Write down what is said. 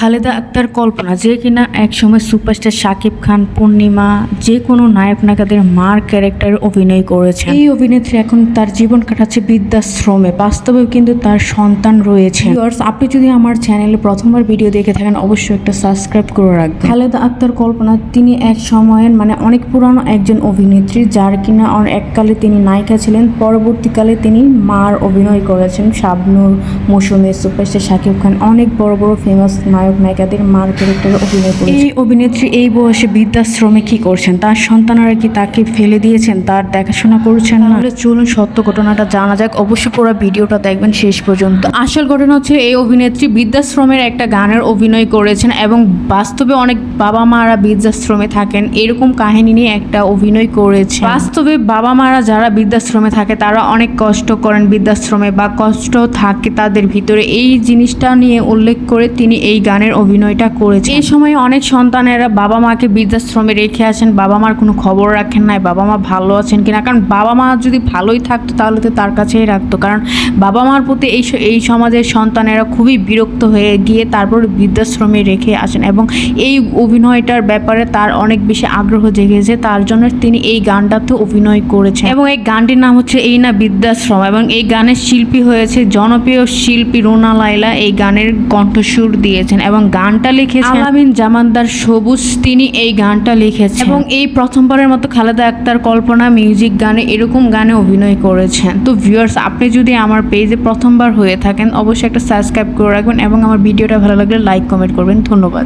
খালেদা আক্তার কল্পনা যে কিনা একসময় সুপারস্টার শাকিব খান পূর্ণিমা যে কোনো নায়ক নায়িকাদের মার ক্যারেক্টারে অভিনয় করেছেন। এই অভিনেত্রী এখন তার জীবন কাটাচ্ছে বৃদ্ধাশ্রমে বাস্তবে কিন্তু তার সন্তান রয়েছে। আপনি যদি আমার চ্যানেলে প্রথমবার ভিডিও দেখে থাকেন অবশ্যই একটা সাবস্ক্রাইব করে রাখবেন। খালেদা আক্তার কল্পনা তিনি এক সময়ের মানে অনেক পুরানো একজন অভিনেত্রী যার কিনা এককালে তিনি নায়িকা ছিলেন। পরবর্তীকালে তিনি মার অভিনয় করেছেন শাবনুর মৌসুমী সুপারস্টার শাকিব খান অনেক বড় বড় ফেমাস নায়ক। নায়িকাদের মার ক্যারেক্টারে অভিনয় করেছেন এই অভিনেত্রী এই বয়সে বৃদ্ধাশ্রমে কি করছেন? তার সন্তানরা কি তাকে ফেলে দিয়েছেন? তার দেখাশোনা করছেন না? চলুন সত্য ঘটনাটা জানা যাক। অবশ্যই পুরো ভিডিওটা দেখবেন শেষ পর্যন্ত। আসল ঘটনা হচ্ছে এই অভিনেত্রী বৃদ্ধাশ্রমের একটা গানের অভিনয় করেছেন এবং বাস্তবে অনেক বাবা মারা বৃদ্ধাশ্রমে থাকেন। এরকম কাহিনী নিয়ে একটা অভিনয় করেছে বাস্তবে বাবা মারা যারা বৃদ্ধাশ্রমে থাকে, তারা অনেক কষ্ট করেন বৃদ্ধাশ্রমে বা কষ্ট থাকে তাদের ভিতরে। এই জিনিসটা নিয়ে উল্লেখ করে তিনি এই গানের অভিনয়টা করেছে এই সময় অনেক সন্তানেরা বাবা মাকে বৃদ্ধাশ্রমে রেখে আসেন বাবা মার কোনো খবর রাখেন নাই বাবা মা ভালো আছেন কিনা কারণ বাবা মা যদি ভালোই থাকতো তাহলে তো তার কাছেই রাখতো কারণ বাবা মার প্রতি এই এই সমাজের সন্তানেরা খুবই বিরক্ত হয়ে গিয়ে তারপর বৃদ্ধাশ্রমে রেখে আসেন এবং এই অভিনয়টার ব্যাপারে তার অনেক বেশি আগ্রহ জেগেছে তার জন্য তিনি এই গানটাতে অভিনয় করেছেন। এবং এই গানটির নাম হচ্ছে এই না বৃদ্ধাশ্রম এবং এই গানের শিল্পী হয়েছে জনপ্রিয় শিল্পী রুনা লাইলা এই গানের কণ্ঠস্বর দিয়েছেন এবং গানটা লিখেছেন আলামিন জামানদার সবুজ তিনি এই গানটা লিখেছেন। এবং এই প্রথমবারের মতো খালেদা আক্তার কল্পনা মিউজিক গানে এরকম গানে অভিনয় করেছেন। তো ভিউয়ার্স আপনি যদি আমার পেজে প্রথমবার হয়ে থাকেন অবশ্যই একটা সাবস্ক্রাইব করে রাখবেন এবং আমার ভিডিওটা ভালো লাগলে লাইক কমেন্ট করবেন। ধন্যবাদ।